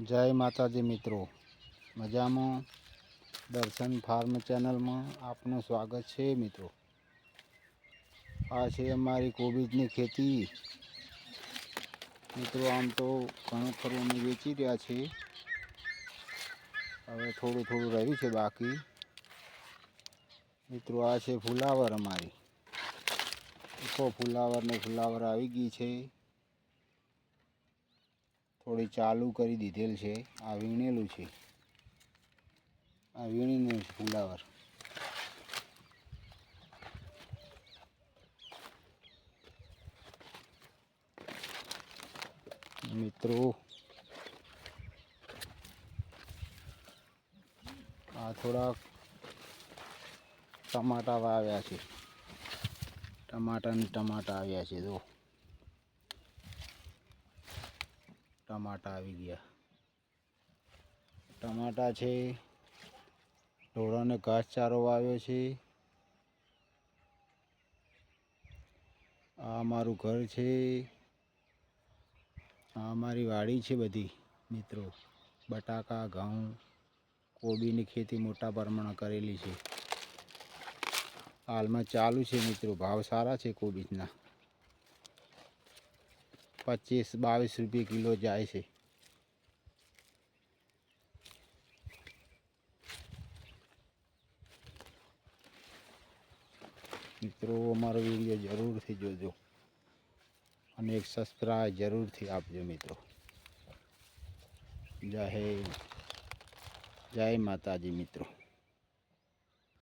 જય માતાજી મિત્રો. મજામાં? દર્શન ફાર્મ ચેનલમાં આપનું સ્વાગત છે મિત્રો. આ છે અમારી કોબીજની ખેતી. મિત્રો, આમ તો ઘણું ખરું અમે વેચી રહ્યા છે હવે થોડું થોડું રહ્યું છે બાકી. મિત્રો, આ છે ફુલાવર અમારી. ફુલાવર ને ફુલાવર આવી ગઈ છે. થોડી ચાલુ કરી દીધેલ છે. આ વીણેલું છે. આ વીણીનું ફુલાવર મિત્રો, આ થોડાક ટમાટા વાવ્યા છે. ટમાટા ને ટમાટા આવ્યા છે જો ટમાટા આવી ગયા. ટમાટા છે ઢોરાને ઘાસચારો વાવ્યો છે. આ મારું ઘર છે. આ અમારી વાડી છે બધી, મિત્રો. બટાકા, ઘઉં, કોબીની ખેતી મોટા પ્રમાણમાં કરેલી છે. હાલમાં ચાલુ છે, મિત્રો. ભાવ સારા છે કોબીજના. પચીસ, બાવીસ રૂપિયા કિલો જાય છે. મિત્રો, અમારો વીડિયો જરૂરથી જોજો અને એક સબસ્ક્રાઈબ જરૂરથી આપજો મિત્રો. જય જય માતાજી મિત્રો.